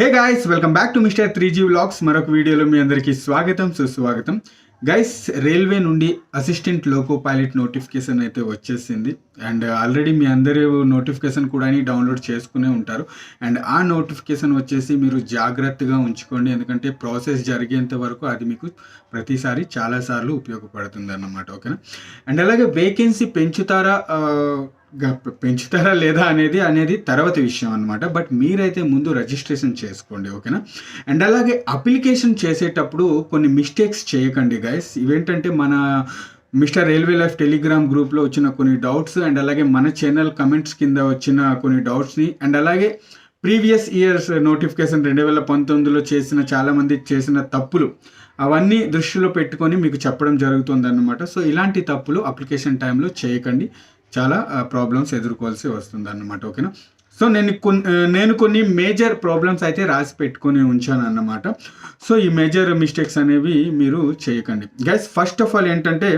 Hey guys welcome back to mister three G vlogs మరొక వీడియోలో మీ అందరికీ స్వాగతం సుస్వాగతం. గైస్ రైల్వే నుండి అసిస్టెంట్ లోకో పైలట్ నోటిఫికేషన్ అయితే వచ్చేసింది. అండ్ ఆల్రెడీ మీ అందరూ నోటిఫికేషన్ కూడా డౌన్లోడ్ చేసుకునే ఉంటారు. అండ్ ఆ నోటిఫికేషన్ వచ్చేసి మీరు జాగ్రత్తగా ఉంచుకోండి. ఎందుకంటే ప్రాసెస్ జరిగేంత వరకు అది మీకు ప్రతిసారి చాలాసార్లు ఉపయోగపడుతుంది అన్నమాట ఓకేనా? అండ్ అలాగే వేకెన్సీ పెంచుతారా? పెంచుతారా లేదా అనేది అనేది తర్వాత విషయం అనమాట బట్ మీరైతే ముందు రిజిస్ట్రేషన్ చేసుకోండి ఓకేనా? అండ్ అలాగే అప్లికేషన్ చేసేటప్పుడు కొన్ని మిస్టేక్స్ చేయకండి గైస్. ఇవేంటంటే మన మిస్టర్ రైల్వే లైఫ్ టెలిగ్రామ్ గ్రూప్లో వచ్చిన కొన్ని డౌట్స్ అండ్ అలాగే మన ఛానల్ కమెంట్స్ కింద వచ్చిన కొన్ని డౌట్స్ని అండ్ అలాగే ప్రీవియస్ ఇయర్స్ నోటిఫికేషన్ రెండు వేల పంతొమ్మిదిలో చేసిన చాలామంది చేసిన తప్పులు అవన్నీ దృష్టిలో పెట్టుకొని మీకు చెప్పడం జరుగుతుందన్నమాట. సో ఇలాంటి తప్పులు అప్లికేషన్ టైంలో చేయకండి. చాలా ప్రాబ్లమ్స్ ఎదుర్కోవాల్సి వస్తుంది అన్నమాట ఓకేనా? సో నేను కొన్ని నేను కొన్ని మేజర్ ప్రాబ్లమ్స్ అయితే రాసి పెట్టుకుని ఉంచాను అన్నమాట సో ఈ మేజర్ మిస్టేక్స్ అనేవి మీరు చేయకండి. గైస్ ఫస్ట్ ఆఫ్ ఆల్ ఏంటంటే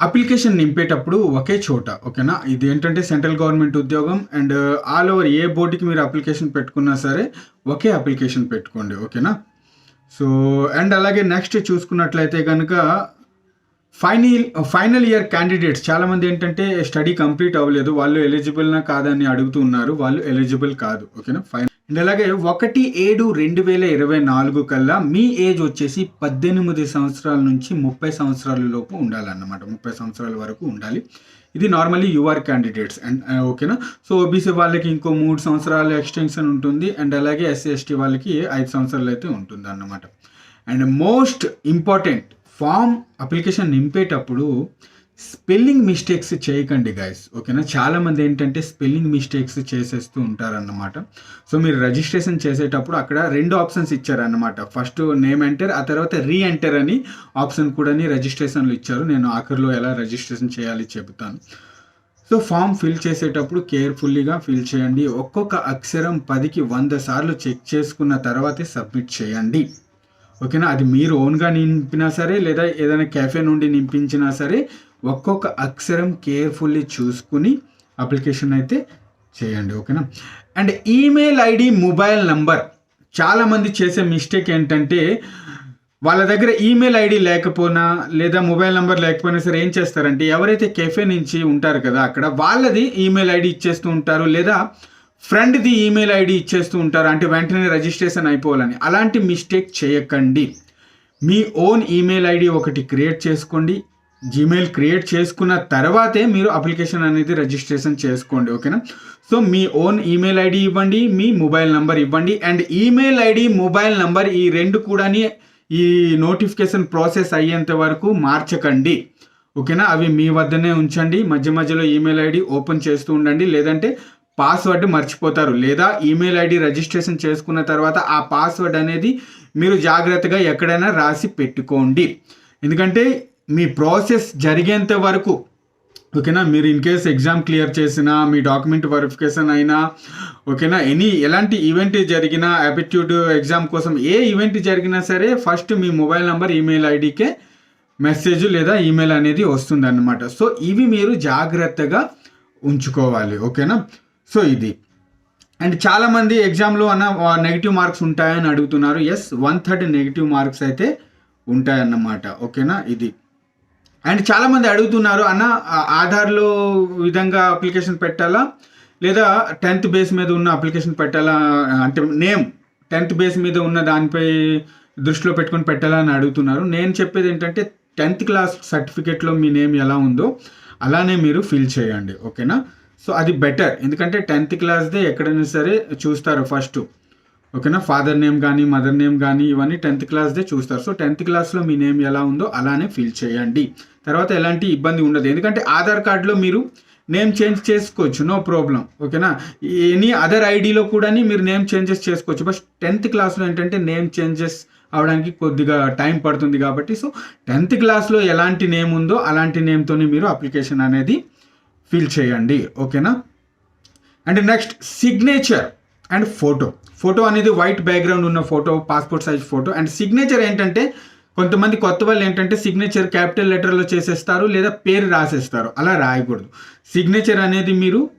అప్లికేషన్ నింపేటప్పుడు ఒకే చోట ఓకేనా? ఇది ఏంటంటే సెంట్రల్ గవర్నమెంట్ ఉద్యోగం అండ్ ఆల్ ఓవర్ ఏ బోర్డుకి మీరు అప్లికేషన్ పెట్టుకున్నా సరే ఒకే అప్లికేషన్ పెట్టుకోండి ఓకేనా? సో అండ్ అలాగే నెక్స్ట్ చూసుకున్నట్లయితే కనుక ఫైనల్ ఫైనల్ ఇయర్ క్యాండిడేట్స్ చాలామంది ఏంటంటే స్టడీ కంప్లీట్ అవ్వలేదు వాళ్ళు ఎలిజిబుల్నా కాదని అడుగుతూ ఉన్నారు వాళ్ళు ఎలిజిబుల్ కాదు ఓకేనా ఫైన్ అండ్ అలాగే ఒకటి ఏడు రెండు వేల ఇరవై నాలుగు కల్లా మీ ఏజ్ వచ్చేసి పద్దెనిమిది సంవత్సరాల నుంచి ముప్పై సంవత్సరాల లోపు ఉండాలన్నమాట ముప్పై సంవత్సరాల వరకు ఉండాలి. ఇది నార్మల్లీ యూఆర్ క్యాండిడేట్స్ అండ్ ఓకేనా సో ఓబీసీ వాళ్ళకి ఇంకో మూడు సంవత్సరాల ఎక్స్టెన్షన్ ఉంటుంది అండ్ అలాగే ఎస్సీ ఎస్టీ వాళ్ళకి ఐదు సంవత్సరాలు అయితే ఉంటుంది అన్నమాట and most important form application నింపేటప్పుడు spelling mistakes చేయకండి గైస్ ఓకేనా? చాలామంది ఏంటంటే స్పెల్లింగ్ మిస్టేక్స్ చేసేస్తూ ఉంటారన్నమాట. సో మీరు రిజిస్ట్రేషన్ చేసేటప్పుడు అక్కడ రెండు ఆప్షన్స్ ఇచ్చారన్నమాట. ఫస్ట్ నేమ్ ఎంటర్ ఆ తర్వాత రీ ఎంటర్ అని ఆప్షన్ కూడా రిజిస్ట్రేషన్లు ఇచ్చారు. నేను ఆఖరిలో ఎలా రిజిస్ట్రేషన్ చేయాలి చెబుతాను. సో ఫామ్ ఫిల్ చేసేటప్పుడు కేర్ఫుల్లీగా ఫిల్ చేయండి. ఒక్కొక్క అక్షరం పదికి వంద సార్లు చెక్ చేసుకున్న తర్వాతే సబ్మిట్ చేయండి. ఓకేనా? అది మీరు ఓన్గా నింపినా సరే లేదా ఏదైనా క్యాఫే నుండి నింపించినా సరే ఒక్కొక్క అక్షరం కేర్ఫుల్లీ చూసుకుని అప్లికేషన్ అయితే చేయండి ఓకేనా? And email ID mobile number చాలామంది చేసే మిస్టేక్ ఏంటంటే వాళ్ళ దగ్గర ఈమెయిల్ ఐడి లేకపోయినా లేదా మొబైల్ నెంబర్ లేకపోయినా సరే ఏం చేస్తారంటే ఎవరైతే కెఫే నుంచి ఉంటారు కదా అక్కడ వాళ్ళది ఈమెయిల్ ఐడి ఇచ్చేస్తూ ఉంటారు లేదా ఫ్రెండ్ది ఈమెయిల్ ఐడి ఇచ్చేస్తూ ఉంటారు. అంటే వెంటనే రిజిస్ట్రేషన్ అయిపోవాలని. అలాంటి మిస్టేక్ చేయకండి. మీ ఓన్ ఈమెయిల్ ఐడి ఒకటి క్రియేట్ చేసుకోండి. జీమెయిల్ క్రియేట్ చేసుకున్న తర్వాతే మీరు అప్లికేషన్ అనేది రిజిస్ట్రేషన్ చేసుకోండి. ఓకేనా? సో మీ ఓన్ ఈమెయిల్ ఐడి ఇవ్వండి మీ మొబైల్ నెంబర్ ఇవ్వండి. And email ID mobile number ఈ రెండు కూడాని ఈ నోటిఫికేషన్ ప్రాసెస్ అయ్యేంత వరకు మార్చకండి. ఓకేనా? అవి మీ వద్దనే ఉంచండి. మధ్య మధ్యలో ఈమెయిల్ ఐడి ఓపెన్ చేస్తూ ఉండండి. లేదంటే పాస్వర్డ్ మర్చిపోతారు లేదా ఈమెయిల్ ఐడి రిజిస్ట్రేషన్ చేసుకున్న తర్వాత ఆ పాస్వర్డ్ అనేది మీరు జాగ్రత్తగా ఎక్కడైనా రాసి పెట్టుకోండి. ఎందుకంటే మీ ప్రాసెస్ జరిగేంత వరకు ఓకేనా? మీరు ఇన్ కేస్ ఎగ్జామ్ క్లియర్ చేసినా మీ డాక్యుమెంట్ వెరిఫికేషన్ అయినా ఓకేనా? ఎనీ ఎలాంటి ఈవెంట్ జరిగినా యాప్టిట్యూడ్ ఎగ్జామ్ కోసం ఏ ఈవెంట్ జరిగినా సరే ఫస్ట్ మీ మొబైల్ నెంబర్ ఈమెయిల్ ఐడికే మెసేజ్ లేదా ఈమెయిల్ అనేది వస్తుంది అన్నమాట సో ఇవి మీరు జాగ్రత్తగా ఉంచుకోవాలి ఓకేనా? సో ఇది. అండ్ చాలామంది ఎగ్జామ్లో అన్న నెగిటివ్ మార్క్స్ ఉంటాయని అడుగుతున్నారు. Yes one third negative marks అయితే ఉంటాయన్నమాట. ఓకేనా? ఇది. అండ్ చాలామంది అడుగుతున్నారు అన్న ఆధార్లో విధంగా అప్లికేషన్ పెట్టాలా? లేదా టెన్త్ బేస్ మీద ఉన్న అప్లికేషన్ పెట్టాలా? అంటే నేమ్ టెన్త్ బేస్ మీద ఉన్న దానిపై దృష్టిలో పెట్టుకొని పెట్టాలా? అని అడుగుతున్నారు. నేను చెప్పేది ఏంటంటే టెన్త్ క్లాస్ సర్టిఫికేట్లో మీ నేమ్ ఎలా ఉందో అలానే మీరు ఫిల్ చేయండి. ఓకేనా? సో అది బెటర్ ఎందుకంటే టెన్త్ క్లాస్దే ఎక్కడైనా సరే చూస్తారు ఫస్ట్ ఓకేనా? ఫాదర్ నేమ్ కానీ మదర్ నేమ్ కానీ ఇవన్నీ టెన్త్ క్లాస్దే చూస్తారు. సో టెన్త్ క్లాస్లో మీ నేమ్ ఎలా ఉందో అలానే ఫిల్ చేయండి. తర్వాత ఎలాంటి ఇబ్బంది ఉండదు. ఎందుకంటే ఆధార్ కార్డులో మీరు నేమ్ చేంజ్ చేసుకోవచ్చు. నో ప్రాబ్లం ఓకేనా? ఎనీ అదర్ ఐడిలో కూడా మీరు నేమ్ చేంజెస్ చేసుకోవచ్చు. బట్ టెన్త్ క్లాస్లో ఏంటంటే నేమ్ చేంజెస్ అవడానికి కొద్దిగా టైం పడుతుంది కాబట్టి సో టెన్త్ క్లాస్లో ఎలాంటి నేమ్ ఉందో అలాంటి నేమ్తోనే మీరు అప్లికేషన్ అనేది ఫిల్ చేయండి ఓకేనా? And next signature and photo. Photo అనేది వైట్ బ్యాక్గ్రౌండ్ ఉన్న photo passport size photo. And signature ఏంటంటే కొంతమంది కొత్త వాళ్ళు ఏంటంటే సిగ్నేచర్ క్యాపిటల్ లెటర్లో చేసేస్తారు లేదా పేరు రాసేస్తారు. అలా రాయకూడదు. సిగ్నేచర్ అనేది మీరు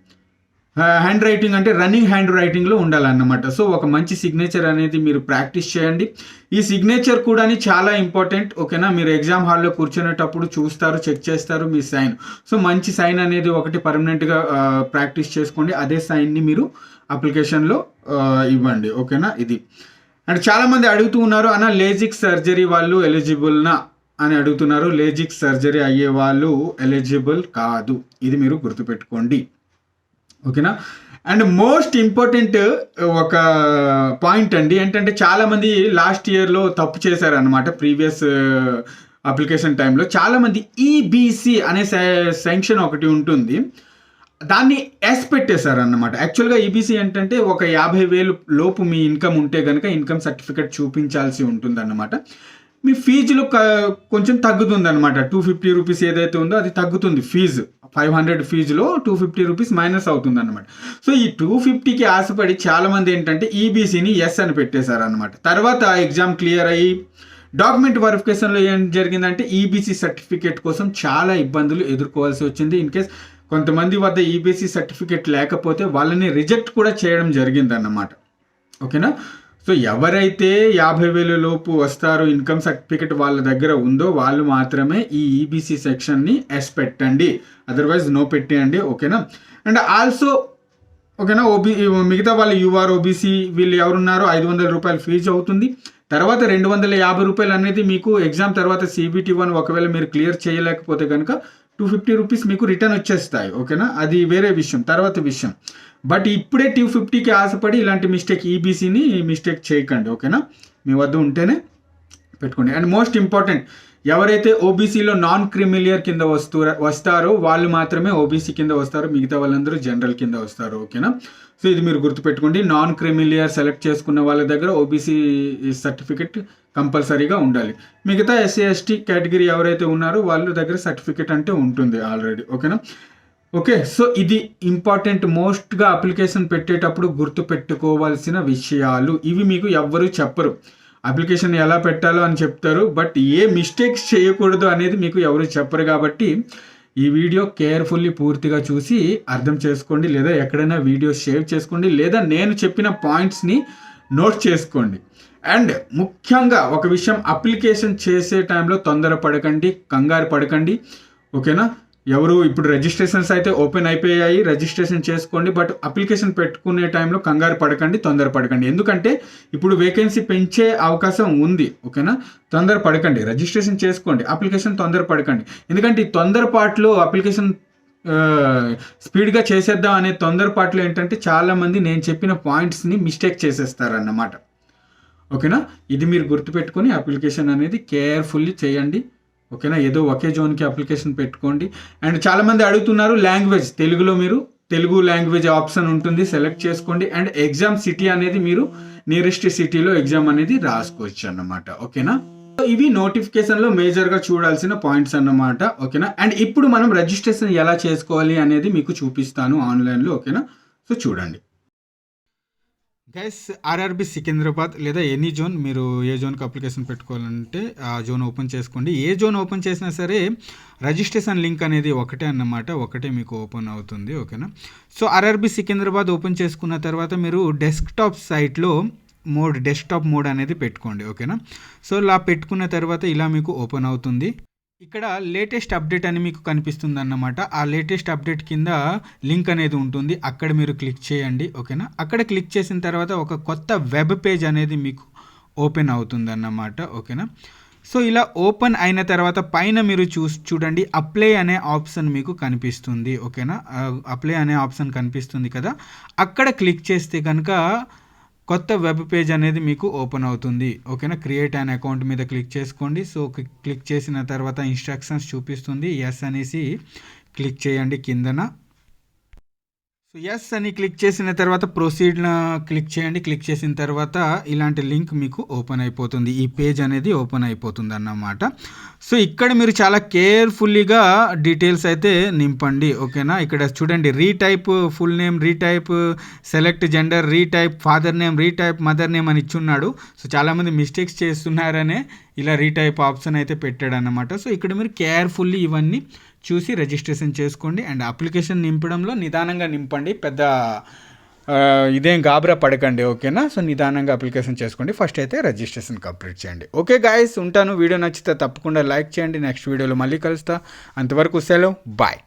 హ్యాండ్ రైటింగ్ అంటే రన్నింగ్ హ్యాండ్ రైటింగ్లో ఉండాలన్నమాట. సో ఒక మంచి సిగ్నేచర్ అనేది మీరు ప్రాక్టీస్ చేయండి. ఈ సిగ్నేచర్ కూడా చాలా ఇంపార్టెంట్ ఓకేనా? మీరు ఎగ్జామ్ హాల్లో కూర్చునేటప్పుడు చూస్తారు చెక్ చేస్తారు మీ సైన్ సో మంచి సైన్ అనేది ఒకటి పర్మనెంట్గా ప్రాక్టీస్ చేసుకోండి. అదే సైన్ని మీరు అప్లికేషన్లో ఇవ్వండి ఓకేనా? ఇది. అండ్ చాలామంది అడుగుతూ ఉన్నారు అన్న లేజిక్ సర్జరీ వాళ్ళు ఎలిజిబుల్నా అని అడుగుతున్నారు. లేజిక్ సర్జరీ అయ్యే వాళ్ళు ఎలిజిబుల్ కాదు. ఇది మీరు గుర్తుపెట్టుకోండి. ఓకేనా? అండ్ మోస్ట్ ఇంపార్టెంట్ ఒక పాయింట్ అండి ఏంటంటే చాలామంది లాస్ట్ ఇయర్లో తప్పు చేశారనమాట ప్రీవియస్ అప్లికేషన్ టైంలో. చాలామంది ఈబీసీ అనే శాంక్షన్ ఒకటి ఉంటుంది. దాన్ని ఎస్ పెట్టేశారు అన్నమాట యాక్చువల్గా ఈబీసీ ఏంటంటే ఒక యాభై వేలు లోపు మీ ఇన్కమ్ ఉంటే కనుక ఇన్కమ్ సర్టిఫికేట్ చూపించాల్సి ఉంటుంది అన్నమాట మీ ఫీజులో కొంచెం తగ్గుతుంది అనమాట టూ ఫిఫ్టీ రూపీస్ ఏదైతే ఉందో అది తగ్గుతుంది ఫీజు. ఫైవ్ హండ్రెడ్ ఫీజులో టూ ఫిఫ్టీ రూపీస్ మైనస్ అవుతుంది అనమాట సో ఈ టూ ఫిఫ్టీకి ఆశపడి చాలామంది ఏంటంటే ఈబీసీని ఎస్ అని పెట్టేశారు అనమాట తర్వాత ఎగ్జామ్ క్లియర్ అయ్యి డాక్యుమెంట్ వెరిఫికేషన్లో ఏం జరిగిందంటే ఈబీసీ సర్టిఫికేట్ కోసం చాలా ఇబ్బందులు ఎదుర్కోవాల్సి వచ్చింది. ఇన్ కేస్ కొంతమంది వద్ద ఈబీసీ సర్టిఫికేట్ లేకపోతే వాళ్ళని రిజెక్ట్ కూడా చేయడం జరిగిందన్నమాట. ఓకేనా? సో ఎవరైతే యాభై వేల లోపు వస్తారో ఇన్కమ్ సర్టిఫికేట్ వాళ్ళ దగ్గర ఉందో వాళ్ళు మాత్రమే ఈ ఈబీసీ సెక్షన్ని ఎస్ పెట్టండి. అదర్వైజ్ నో పెట్టేయండి. ఓకేనా? అండ్ ఆల్సో ఓకేనా? ఓబీ మిగతా వాళ్ళు యూఆర్ ఓబీసీ వీళ్ళు ఎవరున్నారో ఐదు వందల రూపాయలు ఫీజు అవుతుంది తర్వాత రెండు వందల యాభై రూపాయలు అనేది మీకు ఎగ్జామ్ తర్వాత సిబిటి వన్ ఒకవేళ మీరు క్లియర్ చేయలేకపోతే కనుక టూ ఫిఫ్టీ రూపీస్ మీకు రిటర్న్ వచ్చేస్తాయి ఓకేనా? అది వేరే విషయం తర్వాత విషయం. బట్ ఇప్పుడే టూ ఫిఫ్టీకి ఆశపడి ఇలాంటి మిస్టేక్ ఈబీసీని మిస్టేక్ చేయకండి ఓకేనా? మీ వద్ద ఉంటేనే పెట్టుకోండి. అండ్ మోస్ట్ ఇంపార్టెంట్ ఎవరైతే ఓబీసీలో నాన్ క్రిమిలియర్ కింద వస్తూ వస్తారో వాళ్ళు మాత్రమే ఓబీసీ కింద వస్తారు మిగతా వాళ్ళందరూ జనరల్ కింద వస్తారు ఓకేనా? సో ఇది మీరు గుర్తుపెట్టుకోండి నాన్ క్రిమిలియర్ సెలెక్ట్ చేసుకున్న వాళ్ళ దగ్గర ఓబీసీ సర్టిఫికెట్ కంపల్సరీగా ఉండాలి. మిగతా ఎస్సీ ఎస్టీ కేటగిరీ ఎవరైతే ఉన్నారో వాళ్ళ దగ్గర సర్టిఫికెట్ అంటే ఉంటుంది ఆల్రెడీ ఓకేనా? ఓకే సో ఇది ఇంపార్టెంట్ మోస్ట్గా అప్లికేషన్ పెట్టేటప్పుడు గుర్తు పెట్టుకోవాల్సిన విషయాలు. ఇవి మీకు ఎవ్వరూ చెప్పరు. అప్లికేషన్ ఎలా పెట్టాలో అని చెప్తారు. బట్ ఏ మిస్టేక్స్ చేయకూడదు అనేది మీకు ఎవరు చెప్పరు కాబట్టి ఈ వీడియో కేర్ఫుల్లీ పూర్తిగా చూసి అర్థం చేసుకోండి. లేదా ఎక్కడైనా వీడియో సేవ్ చేసుకోండి. లేదా నేను చెప్పిన పాయింట్స్ని నోట్ చేసుకోండి. అండ్ ముఖ్యంగా ఒక విషయం అప్లికేషన్ చేసే టైంలో తొందర పడకండి కంగారు పడకండి. ఓకేనా? ఎవరు ఇప్పుడు రిజిస్ట్రేషన్స్ అయితే ఓపెన్ అయిపోయాయి రిజిస్ట్రేషన్ చేసుకోండి బట్ అప్లికేషన్ పెట్టుకునే టైంలో కంగారు పడకండి తొందర పడకండి. ఎందుకంటే ఇప్పుడు వేకెన్సీ పెంచే అవకాశం ఉంది ఓకేనా తొందర పడకండి రిజిస్ట్రేషన్ చేసుకోండి అప్లికేషన్ తొందర పడకండి. ఎందుకంటే ఈ తొందరపాట్లో అప్లికేషన్ స్పీడ్గా చేసేద్దాం అనే తొందరపాటులో ఏంటంటే చాలామంది నేను చెప్పిన పాయింట్స్ని మిస్టేక్ చేసేస్తారన్నమాట. ఓకేనా ఇది మీరు గుర్తుపెట్టుకొని అప్లికేషన్ అనేది కేర్ఫుల్లీ చేయండి. ఓకేనా? ఏదో ఒకే జోన్కి అప్లికేషన్ పెట్టుకోండి. అండ్ చాలామంది అడుగుతున్నారు లాంగ్వేజ్. తెలుగులో మీరు తెలుగు లాంగ్వేజ్ ఆప్షన్ ఉంటుంది సెలెక్ట్ చేసుకోండి. అండ్ ఎగ్జామ్ సిటీ అనేది మీరు నియరెస్ట్ సిటీలో ఎగ్జామ్ అనేది రాసుకోవచ్చు అన్నమాట. ఓకేనా? సో ఇవి నోటిఫికేషన్లో మేజర్గా చూడాల్సిన పాయింట్స్ అన్నమాట. ఓకేనా? అండ్ ఇప్పుడు మనం రిజిస్ట్రేషన్ ఎలా చేసుకోవాలి అనేది మీకు చూపిస్తాను ఆన్లైన్లో. ఓకేనా? సో చూడండి. గైస్ ఆర్ఆర్బి సికింద్రాబాద్ లేదా ఎనీ జోన్ మీరు ఏ జోన్కి అప్లికేషన్ పెట్టుకోవాలంటే ఆ జోన్ ఓపెన్ చేసుకోండి. ఏ జోన్ ఓపెన్ చేసినా సరే రిజిస్ట్రేషన్ లింక్ అనేది ఒకటే అన్నమాట. ఒకటే మీకు ఓపెన్ అవుతుంది ఓకేనా సో ఆర్ఆర్బి సికింద్రాబాద్ ఓపెన్ చేసుకున్న తర్వాత మీరు డెస్క్టాప్ సైట్లో మోడ్ డెస్క్టాప్ మోడ్ అనేది పెట్టుకోండి ఓకేనా సో ఇలా పెట్టుకున్న తర్వాత ఇలా మీకు ఓపెన్ అవుతుంది. ఇక్కడ లేటెస్ట్ అప్డేట్ అని మీకు కనిపిస్తుంది అన్నమాట ఆ లేటెస్ట్ అప్డేట్ కింద లింక్ అనేది ఉంటుంది. అక్కడ మీరు క్లిక్ చేయండి ఓకేనా? అక్కడ క్లిక్ చేసిన తర్వాత ఒక కొత్త వెబ్ పేజ్ అనేది మీకు ఓపెన్ అవుతుంది అన్నమాట ఓకేనా? సో ఇలా ఓపెన్ అయిన తర్వాత పైన మీరు చూ చూడండి అప్లై అనే ఆప్షన్ మీకు కనిపిస్తుంది ఓకేనా? అప్లై అనే ఆప్షన్ కనిపిస్తుంది కదా? అక్కడ క్లిక్ చేస్తే కనుక కొత్త వెబ్ పేజ్ అనేది మీకు ఓపెన్ అవుతుంది. ఓకేనా? క్రియేట్ అన్ అకౌంట్ మీద క్లిక్ చేసుకోండి. సో క్లిక్ చేసిన తర్వాత ఇన్స్ట్రక్షన్స్ చూపిస్తుంది. ఎస్ అనేసి క్లిక్ చేయండి కిందన. సో ఎస్ అని క్లిక్ చేసిన తర్వాత ప్రొసీడ్ క్లిక్ చేయండి. క్లిక్ చేసిన తర్వాత ఇలాంటి లింక్ మీకు ఓపెన్ అయిపోతుంది. ఈ పేజ్ అనేది ఓపెన్ అయిపోతుంది అన్నమాట. సో ఇక్కడ మీరు చాలా కేర్ఫుల్లీగా డీటెయిల్స్ అయితే నింపండి. ఓకేనా? ఇక్కడ చూడండి. Retype full name retype select gender retype father name retype mother name అని ఇచ్చున్నాడు సో చాలామంది మిస్టేక్స్ చేస్తున్నారనే ఇలా రీటైప్ ఆప్షన్ అయితే పెట్టాడు అనమాట సో ఇక్కడ మీరు కేర్ఫుల్లీ ఇవన్నీ చూసి రిజిస్ట్రేషన్ చేసుకోండి. అండ్ అప్లికేషన్ నింపడంలో నిదానంగా నింపండి. పెద్ద ఇదేం గాబరా పడకండి ఓకేనా? సో నిదానంగా అప్లికేషన్ చేసుకోండి. ఫస్ట్ అయితే రిజిస్ట్రేషన్ కంప్లీట్ చేయండి. ఓకే గాయస్ ఉంటాను. వీడియో నచ్చితే తప్పకుండా లైక్ చేయండి. నెక్స్ట్ వీడియోలో మళ్ళీ కలుస్తా. అంతవరకు సెలవు. బాయ్